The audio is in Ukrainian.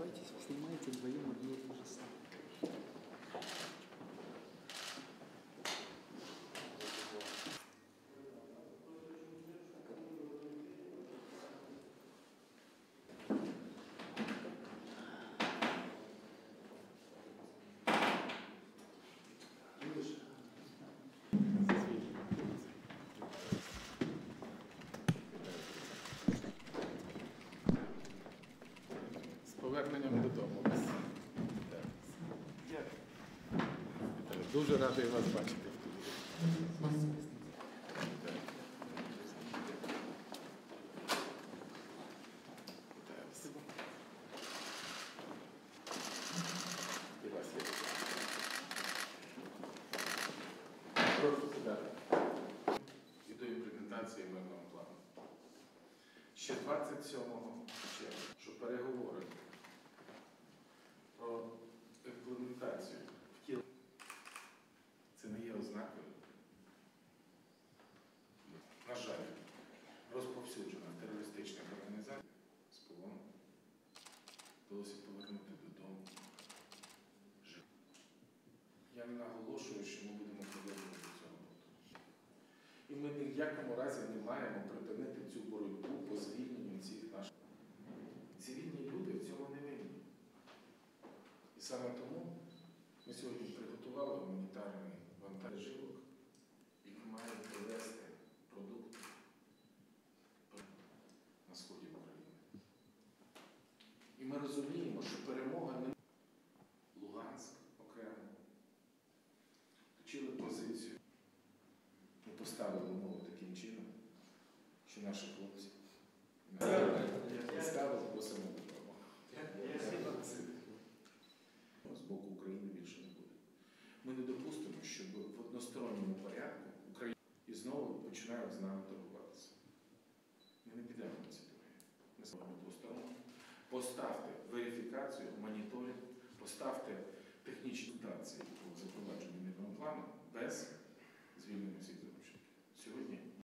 просыпаетесь, вы снимаете вдвоем одно и то же самое. поверненням додому вас. Вітаю. Дуже радий вас бачити. Вітаю. Вітаю вас. І вас я вітаю. Прошу сідати. І до імплементації мирного плану. Ще 27 Я не наголошую, що ми будемо повернути до цього. І ми ні в якому разі не маємо припинити цю боротьбу по звільненню цих наших. Цивільні люди в цьому не винні. І саме тому ми сьогодні приготували гуманітарний вантажівок, який має привезти продукти на сході України. І ми розуміємо, що наші хлопці не ставили по самому допомогу. З боку України більше не буде. Ми не допустимо, щоб в односторонньому порядку Україна і знову починають з нами торгуватися. Ми не підемо на ці торги. Ми зробимо двосторонньо. Поставте верифікацію, моніторинг, поставте технічні дотації по запровадженню мирного плану без